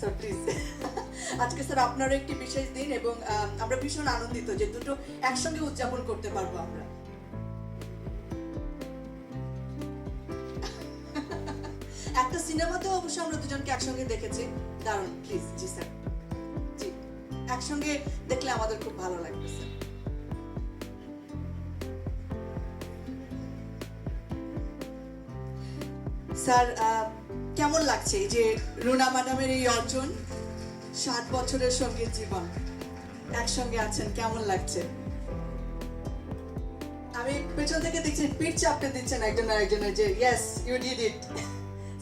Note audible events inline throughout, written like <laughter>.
Sir please <laughs> আজকে sir আপনারও একটি বিশেষ দিন এবং আমরা ভীষণ আনন্দিত যে দুটো একসঙ্গে উদযাপন করতে পারব আমরা। <laughs> একটা সিনেমাতেও অবশ্য আমরা দুজনকে একসঙ্গে দেখেছি। দারুণ প্লিজ জি স্যার। জি, একসঙ্গে দেখলে আমাদের খুব ভালো লাগবে, স্যার। স্যার কেমন লাগছে যে রুনা ম্যাডামের এই অর্জন? সাত বছরের সংগীত জীবন। একসঙ্গে আছেন, কেমন লাগছে? আমি পেছন থেকে দেখছি, পিঠ চাপতে দিচ্ছেন একজন আরেকজনের যে yes you did it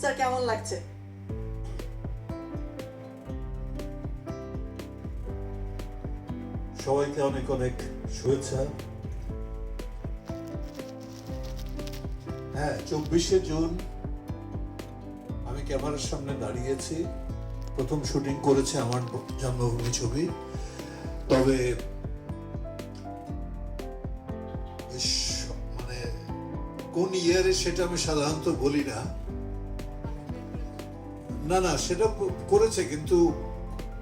sir কেমন লাগছে? সবাইকে অনেক অনেক শুভেচ্ছা। হ্যাঁ চব্বিশে জুন আমি ক্যামেরার সামনে দাঁড়িয়েছি। প্রথম শুটিং করেছে আমার জন্মভূমি ছবি। তবে মানে কোন ইয়ারে সেটা আমি সাধারণত বলি না। না না সেটা করেছে কিন্তু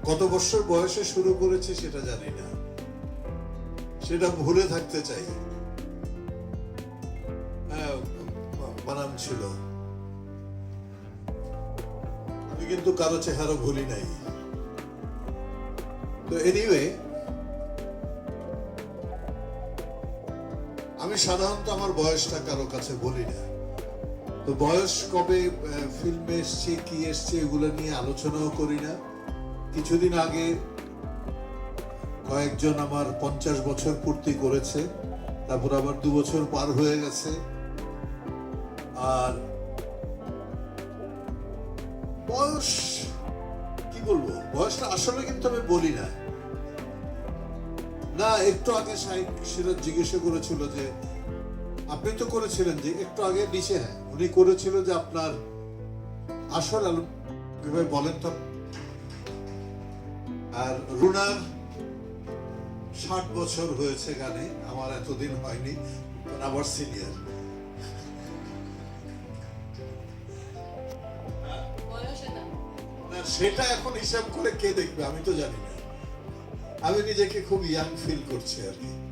কত বছর বয়সে শুরু করেছে সেটা জানি না। সেটা ভুলে থাকতে চাই। হ্যাঁ, বানান ছিল। কিন্তু কারও চেহারা ভুলি নাই। তো এনিওয়ে আমি সাধারণত আমার বয়সটা কারও কাছে বলি না। তো বয়স কবে ফিল্মে এসছে, কি এসছে, এগুলো নিয়ে আলোচনাও করি না। কিছুদিন আগে কয়েকজন আমার পঞ্চাশ বছর পূর্তি করেছে, তারপর আবার দু বছর পার হয়ে গেছে। আর বয়স, কি বলব? বয়সটা আসলে কিন্তু আমি বলি না। না, একটু আগে সাহেব সিরাজ জিজ্ঞাসা করেছিল যে, আপনি তো করেছিলেন যে, একটু আগে নিচে হ্যাঁ উনি করেছিল যে আপনার আসল আলু এভাবে বলেন তো? আর রুনার ষাট বছর হয়েছে গানে, আমার এতদিন হয়নি আমার সিনিয়র সেটা এখন হিসাব করে কে দেখবে? আমি তো জানি না। আমি নিজেকে খুব ইয়াং ফিল করছি আর কি।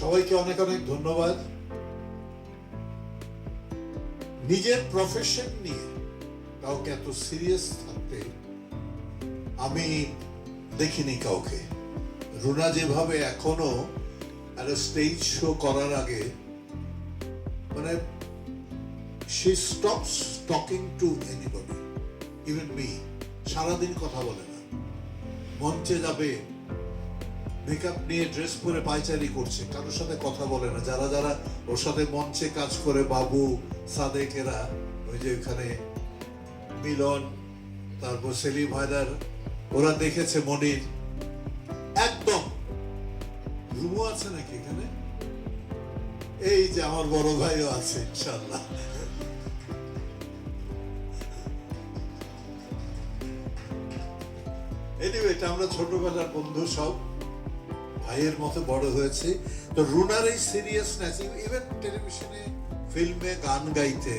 সবাইকে অনেক অনেক ধন্যবাদ। নিজের প্রফেশন নিয়ে কাউকে এত সিরিয়াস থাকতে আমি দেখিনি কাউকে। রুনা যেভাবে এখনও একটা স্টেজ শো করার আগে মানে she stops talking to anybody. Even me. সারাদিন কথা বলে না। মঞ্চে যাবে। মেকআপ নিয়ে ড্রেস পরে পায়চারি করছে। কারোর সাথে কথা বলে না। যারা যারা ওর সাথে মঞ্চে কাজ করে, বাবু সাদেকেরা ওই যে ওখানে মিলন, তারপর সেলিম হায়দার, ওরা দেখেছে মনির। একদম। রুমু আছে নাকি এখানে? এই যে আমার বড় ভাইও আছে ইনশাল্লাহ এনিওয়ে এটা আমরা ছোটবেলার বন্ধু সব। ভাইয়ের মতো বড় হয়েছে। তো রুনার এই সিরিয়াসনেস ইভেন টেলিভিশনে ফিল্মে গান গাইতে,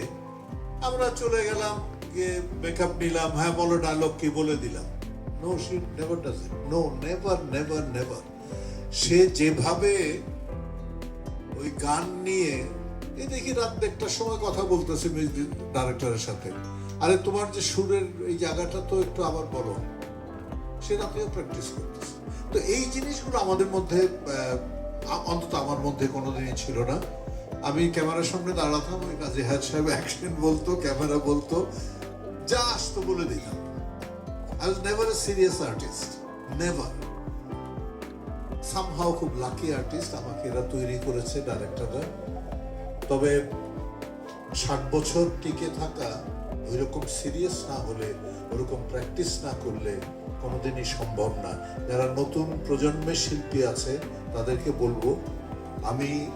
আমরা চলে গেলাম, গিয়ে মেকআপ নিলাম হ্যাঁ বলো ডায়লগ কি বলে দিলাম। No she never does it no never never never সে যেভাবে ওই গান নিয়ে, এই দেখি রাত দেড়টার সময় কথা বলতেছে মিউজিক ডাইরেক্টরের সাথে। আরে, তোমার যে সুরের এই জায়গাটা তো একটু আবার বলো। সে রাতেও প্র্যাকটিস করতেছে। তো এই জিনিসগুলো আমাদের মধ্যে অন্তত আমার মধ্যে কোনোদিনই ছিল না। আমি ক্যামেরার সামনে দাঁড়াতাম, ওই হায়াত সাহেব অ্যাকশন বলতো, ক্যামেরা বলতো, যা আসতো বলে দিতাম। I was never a serious artist never somehow খুব লাকি আর্টিস্ট আমাকে এরা তৈরি করেছে ডাইরেক্টররা তবে ষাট বছর টিকে থাকা ওইরকম সিরিয়াস না হলে, ওরকম প্র্যাকটিস না করলে কোনোদিনই সম্ভব না। যারা নতুন প্রজন্মের শিল্পী আছে, তাদেরকে বলব, আমি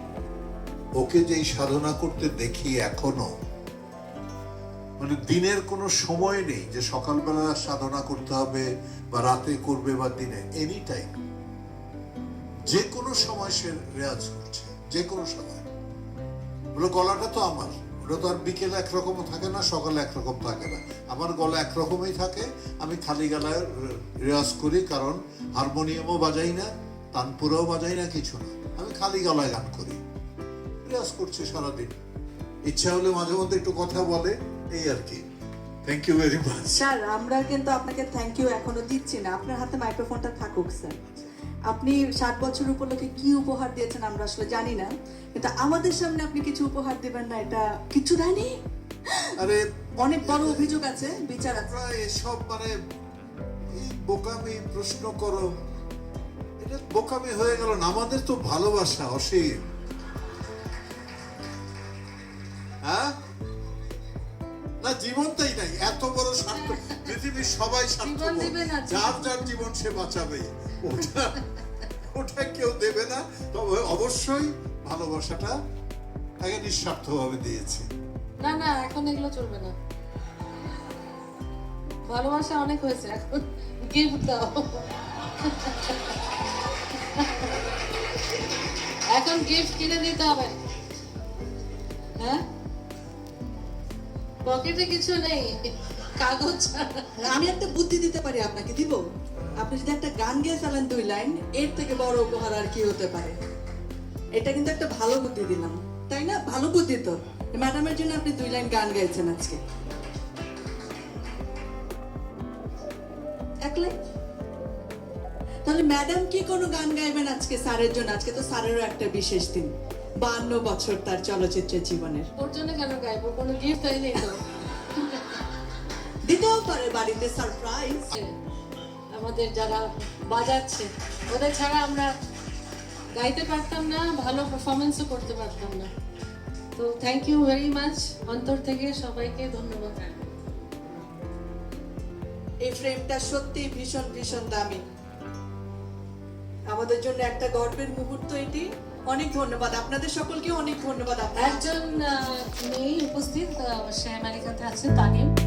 ওকে যেই সাধনা করতে দেখি এখনও মানে দিনের কোনো সময় নেই যে সকালবেলা সাধনা করতে হবে বা রাতে করবে বা দিনে এনি টাইম যে কোনো সময় সে রেয়াজ করছে, যে কোনো সময়। বলে, গলাটা তো আমার। ওটা তো আর বিকেলে একরকম থাকে না সকালে একরকম থাকে না। আমার গলা একরকমই থাকে আমি খালি গলায় রেওয়াজ করি কারণ হারমোনিয়ামও বাজাই না তানপুরাও বাজাই না কিছু না। আমি খালি গলায় গান করি। রেওয়াজ করছি সারাদিন। ইচ্ছা হলে মাঝে মধ্যে একটু কথা বলে এই আর কি। Thank you very much sir আমরা কিন্তু আপনাকে থ্যাংক ইউ এখনও দিচ্ছি না। আপনার হাতে মাইক্রোফোনটা থাকুক স্যার। আপনি ষাট বছর উপলক্ষে কি উপহার দিয়েছেন আমরা আসলে জানি না কিন্তু আমাদের সামনে আপনি কিছু উপহার দিবেন না এটা কিছু দেয়নি? আরে অনেক বড় অভিযোগ আছে বিচার আছে। এসব মানে বোকামি প্রশ্ন করো এটা বোকামি হয়ে গেল না আমাদের তো ভালোবাসা অসীম। হ্যাঁ? না জীবনটাই নাই এত বড় স্বার্থ পৃথিবীর সবাই স্বার্থ যার যার জীবন সে বাঁচাবে ওটা ওটা কেউ দেবে না। তবে অবশ্যই ভালোবাসাটা তাকে নিঃস্বার্থভাবে দিয়েছে। না না এখন এগুলো চলবে না। ভালোবাসা অনেক হয়েছে এখন গিফট দাও। এখন গিফট কিনে দিতে হবে। হ্যাঁ? পকেটে কিছু নেই কাগজ আমি একটা বুদ্ধি দিতে পারি আপনাকে দিব? আপনি যদি একটা গান গিয়ে ফেলেন দুই লাইন এর থেকে বড় উপহার আর কি হতে পারে? এটা কিন্তু একটা ভালো বুদ্ধি দিলাম তাই না? ভালো বুদ্ধি তো। ম্যাডামের জন্য আপনি দুই লাইন গান গাইছেন আজকে। এক লাইন। তাহলে ম্যাডাম কি কোনো গান গাইবেন আজকে স্যারের জন্য? আজকে তো স্যারেরও একটা বিশেষ দিন। বান্ন বছর তার চলচ্চিত্রের জীবনের। ওর জন্য কেন গাইবো? কোনো গিফট হয়নি তো। <laughs> দিতেও পারে বাড়িতে সারপ্রাইজ আমাদের যারা বাজাচ্ছে ওদের ছাড়া আমরা গাইতে পারতাম না ভালো পারফরমেন্সও করতে পারতাম না। তো থ্যাংক ইউ ভেরি মাচ অন্তর থেকে সবাইকে ধন্যবাদ। এই ফ্রেমটা সত্যি ভীষণ ভীষণ দামি। আমাদের জন্য একটা গর্বের মুহূর্ত এটি। অনেক ধন্যবাদ। আপনাদের সকলকে অনেক ধন্যবাদ একজন মেয়ে উপস্থিত আমেরিকাতে আছে তানিম।